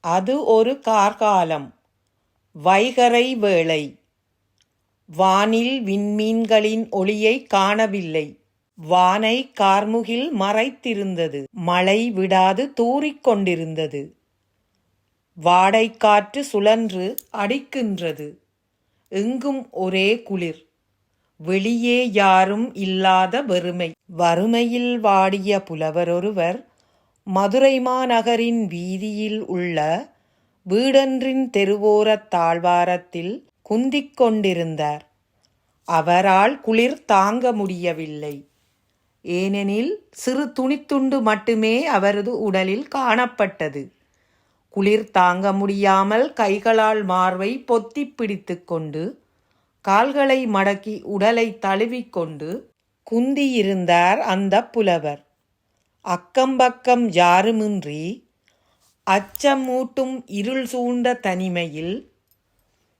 அது ஒரு கார்காலம். வைகறை வேளை. வானில் விண்மீன்களின் ஒளியை காணவில்லை. வானை கார்முகில் மறைத்திருந்தது. மழை விடாது தூறிக்கொண்டிருந்தது வாடைக்காற்று சுழன்று அடிக்கின்றது. எங்கும் ஒரே குளிர். வெளியே யாரும் இல்லாத வெறுமை. வறுமையில் வாடிய புலவரொருவர் மதுரை மாநகரின் வீதியில் உள்ள வீடொன்றின் தெருவோரத் தாழ்வாரத்தில் குந்திக் கொண்டிருந்தார். அவரால் குளிர் தாங்க முடியவில்லை. ஏனெனில் சிறு துணித்துண்டு மட்டுமே அவரது உடலில் காணப்பட்டது. குளிர் தாங்க முடியாமல் கைகளால் மார்வை பொத்திப் பிடித்து கொண்டு கால்களை மடக்கி உடலை தழுவிக்கொண்டு குந்தியிருந்தார் அந்த புலவர். அக்கம்பக்கம் யாருமின்றி அச்சமூட்டும் இருள் சூழ்ந்த தனிமையில்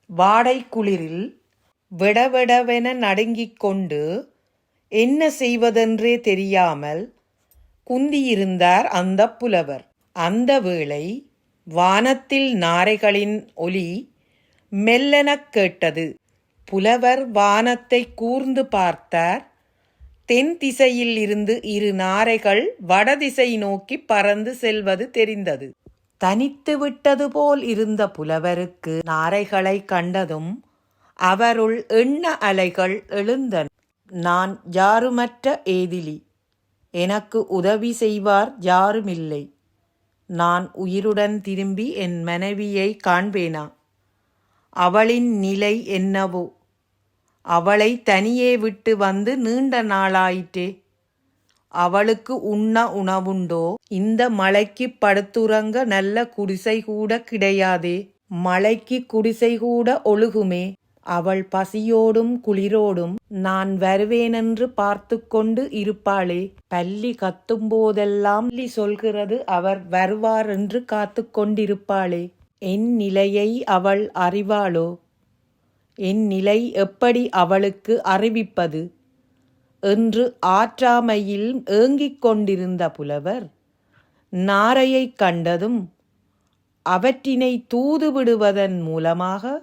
வாடை குளிரில் விடவிடவென நடுங்கிக் கொண்டு என்ன செய்வதென்றே தெரியாமல் குந்தியிருந்தார் அந்த புலவர். அந்த வேளை வானத்தில் நாரைகளின் ஒலி மெல்லெனக் கேட்டது. புலவர் வானத்தை கூர்ந்து பார்த்தார். தென் திசையில் இருந்து இரு நாரைகள் வடதிசை நோக்கி பறந்து செல்வது தெரிந்தது. தனித்து விட்டது போல் இருந்த புலவருக்கு நாரைகளை கண்டதும் அவருள் எண்ண அலைகள் எழுந்தன. நான் யாருமற்ற ஏதிலி? எனக்கு உதவி செய்வார் யாருமில்லை. நான் உயிருடன் திரும்பி என் மனைவியை காண்பேனா? அவளின் நிலை என்னவோ? அவளை தனியே விட்டு வந்து நீண்ட நாளாயிற்றே. அவளுக்கு உண்ண உணவுண்டோ? இந்த மலைக்கு படுத்துறங்க நல்ல குடிசை கூட கிடையாதே. மலைக்கு குடிசை கூட ஒழுகுமே. அவள் பசியோடும் குளிரோடும் நான் வருவேனென்று பார்த்து கொண்டு இருப்பாளே. பள்ளி கத்தும் போதெல்லாம் சொல்கிறது அவர் வருவார் என்று காத்து கொண்டிருப்பாளே என் நிலையை அவள் அறிவாளோ? என் நிலை எப்படி அவளுக்கு அறிவிப்பது? என்று ஆற்றாமையில் ஏங்கிக் கொண்டிருந்த புலவர் நாரையைக் கண்டதும் அவற்றினை தூதுவிடுவதன் மூலமாக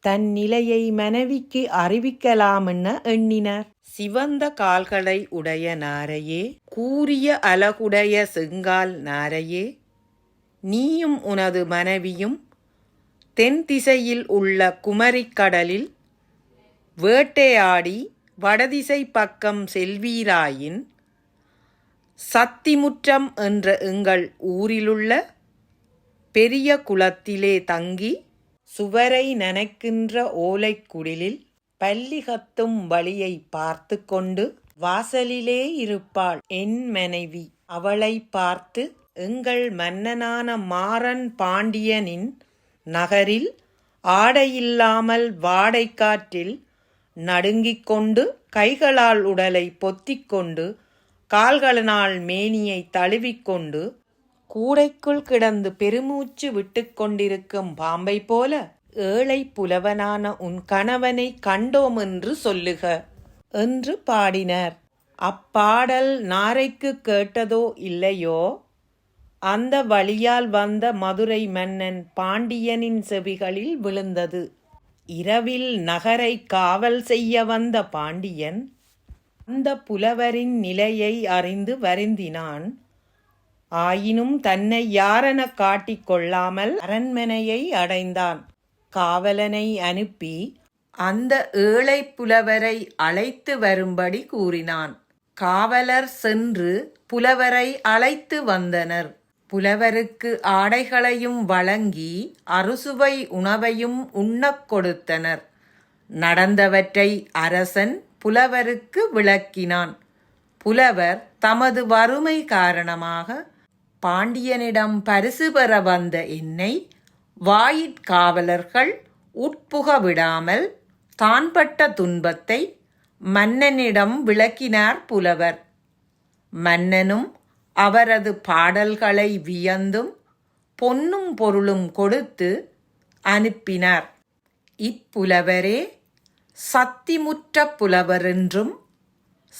தன் நிலையை மனைவிக்கு அறிவிக்கலாமென எண்ணினார். சிவந்த கால்களை உடைய நாரையே கூரிய அலகுடைய செங்கால் நாரையே நீயும் உனது மனைவியும் தென் திசையில் உள்ள குமரிக்கடலில் வேட்டையாடி வடதிசை பக்கம் செல்வீராயின் சத்திமுற்றம் என்ற எங்கள் ஊரிலுள்ள பெரிய குளத்திலே தங்கி சுவரை நனைக்கின்ற ஓலைக்குடிலில் பள்ளி கத்தும் வழியை பார்த்து கொண்டு வாசலிலே இருப்பாள் என் மனைவி. அவளை பார்த்து எங்கள் மன்னனான மாறன் பாண்டியனின் நகரில் ஆடையில்லாமல் வாடைக்காற்றில் நடுங்கிக் கொண்டு கைகளால் உடலை பொத்திக்கொண்டு கால்களினால் மேனியை தழுவிக்கொண்டு கூடைக்குள் கிடந்து பெருமூச்சு விட்டுக்கொண்டிருக்கும் பாம்பை போல ஏழை புலவனான உன் கணவனை கண்டோம் என்று சொல்லுக என்று பாடினர். அப்பாடல் நாரைக்கு கேட்டதோ இல்லையோ? அந்த வழியால் வந்த மதுரை மன்னன் பாண்டியனின் செவிகளில் விழுந்தது. இரவில் நகரை காவல் செய்ய வந்த பாண்டியன் அந்த புலவரின் நிலையை அறிந்து வருந்தினான். ஆயினும் தன்னை யாரெனக் காட்டிக்கொள்ளாமல் அரண்மனையை அடைந்தான். காவலனை அனுப்பி அந்த ஏழை புலவரை அழைத்து வரும்படி கூறினான். காவலர் சென்று புலவரை அழைத்து வந்தனர். புலவருக்கு ஆடைகளையும் வழங்கி அறுசுவை உணவையும் உண்ணக் கொடுத்தனர். நடந்தவற்றை அரசன் புலவருக்கு விளக்கினான். புலவர் தமது வறுமை காரணமாக பாண்டியனிடம் பரிசு பெற வந்த என்னை வாயிற்காவலர்கள் உட்புக விடாமல் தான்பட்ட துன்பத்தை மன்னனிடம் விளக்கினார் புலவர். மன்னனும் அவரது பாடல்களை வியந்தும் பொன்னும் பொருளும் கொடுத்து அனுப்பினார். இப்புலவரே சத்திமுற்ற புலவரென்றும்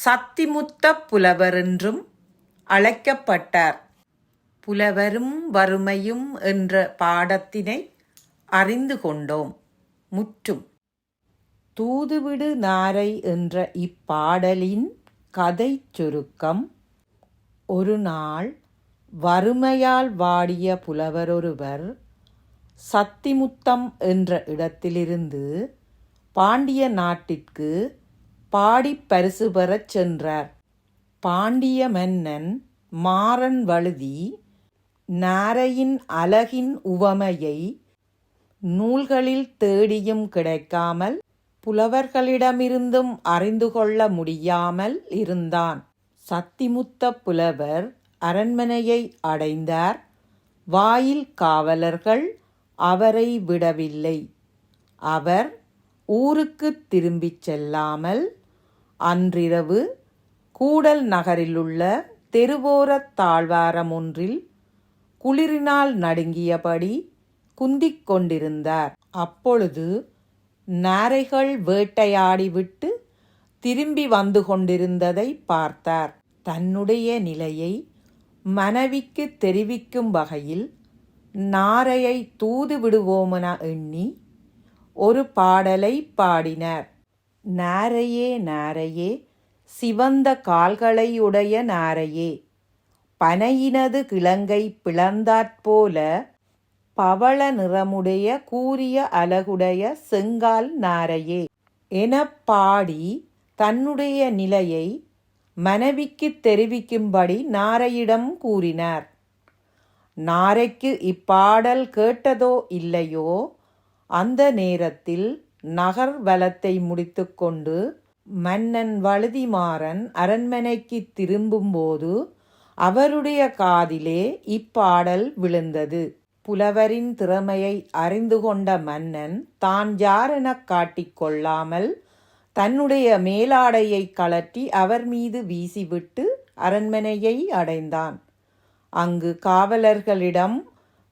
சத்திமுத்த புலவரென்றும் அழைக்கப்பட்டார். புலவரும் வறுமையும் என்ற பாடத்தினை அறிந்து கொண்டோம். முற்றும். தூதுவிடு நாரை என்ற இப்பாடலின் கதைச் சுருக்கம் ஒரு நாள் வறுமையால் வாடிய புலவரொருவர் சத்திமுத்தம் என்ற இடத்திலிருந்து பாண்டிய நாட்டிற்கு பாடிப் பரிசு பெறச் சென்றார். பாண்டிய மன்னன் மாறன் வழுதி நாரையின் அழகின் உவமையை நூல்களில் தேடியும் கிடைக்காமல் புலவர்களிடமிருந்தும் அறிந்து கொள்ள முடியாமல் இருந்தான். சத்திமுத்த புலவர் அரண்மனையை அடைந்தார். வாயில் காவலர்கள் அவரை விடவில்லை. அவர் ஊருக்குத் திரும்பிச் செல்லாமல் அன்றிரவு கூடல் நகரிலுள்ள தெருவோரத் தாழ்வாரம் ஒன்றில் குளிரினால் நடுங்கியபடி குந்திக் கொண்டிருந்தார். அப்பொழுது நாரைகள் வேட்டையாடிவிட்டு திரும்பி வந்து கொண்டிருந்ததை பார்த்தார். தன்னுடைய நிலையை மனைவிக்கு தெரிவிக்கும் வகையில் நாரையை தூது விடுவோமென எண்ணி ஒரு பாடலை பாடினார். நாரையே நாரையே சிவந்த கால்களையுடைய நாரையே பனையினது கிழங்கை பிளந்தாற்போல பவள நிறமுடைய கூரிய அலகுடைய செங்கால் நாரையே. எனப் பாடி தன்னுடைய நிலையை மனைவிக்குத் தெரிவிக்கும்படி நாரையிடம் கூறினார். நாரைக்கு இப்பாடல் கேட்டதோ இல்லையோ? அந்த நேரத்தில் நகர் வலத்தை முடித்துக்கொண்டு மன்னன் வழுதிமாறன் அரண்மனைக்கு திரும்பும்போது அவருடைய காதிலே இப்பாடல் விழுந்தது. புலவரின் திறமையை அறிந்து கொண்ட மன்னன் தான் யாரெனக் காட்டிக்கொள்ளாமல் தன்னுடைய மேலாடையை கழற்றி அவர் மீது வீசிவிட்டு அரண்மனையை அடைந்தான். அங்கு காவலர்களிடம்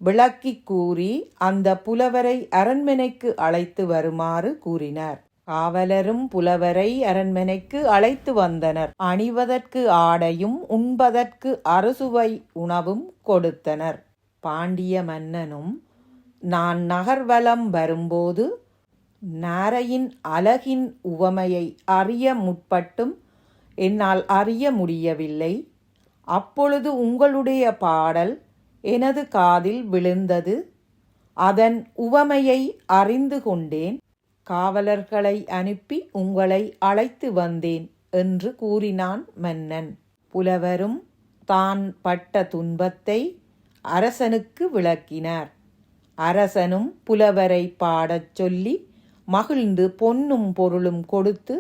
விளக்கிக் கூறி அந்த புலவரை அரண்மனைக்கு அழைத்து வருமாறு கூறினார். காவலரும் புலவரை அரண்மனைக்கு அழைத்து வந்தனர். அணிவதற்கு ஆடையும் உண்பதற்கு அறுசுவை உணவும் கொடுத்தனர். பாண்டிய மன்னனும் நான் நகர்வலம் வரும்போது நாரையின் அழகின் உவமையை அறிய முற்பட்டும். என்னால் அறிய முடியவில்லை. அப்பொழுது உங்களுடைய பாடல் எனது காதில் விழுந்தது. அதன் உவமையை அறிந்து கொண்டேன். காவலர்களை அனுப்பி உங்களை அழைத்து வந்தேன் என்று கூறினான் மன்னன். புலவரும் தான் பட்ட துன்பத்தை அரசனுக்கு விளக்கினார். அரசனும் புலவரை பாடச் சொல்லி மகிழ்ந்து பொன்னும் பொருளும் கொடுத்து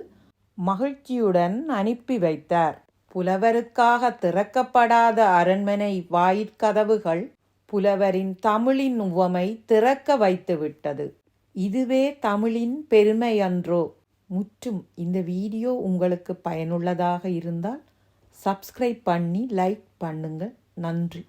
மகிழ்ச்சியுடன் அனுப்பி வைத்தார். புலவருக்காக திறக்கப்படாத அரண்மனை வாயிற்கதவுகள் புலவரின் தமிழின் உவமை திறக்க வைத்துவிட்டது இதுவே தமிழின் பெருமையன்றோ முற்றும் இந்த வீடியோ உங்களுக்கு பயனுள்ளதாக இருந்தால் சப்ஸ்கிரைப் பண்ணி லைக் பண்ணுங்கள். நன்றி.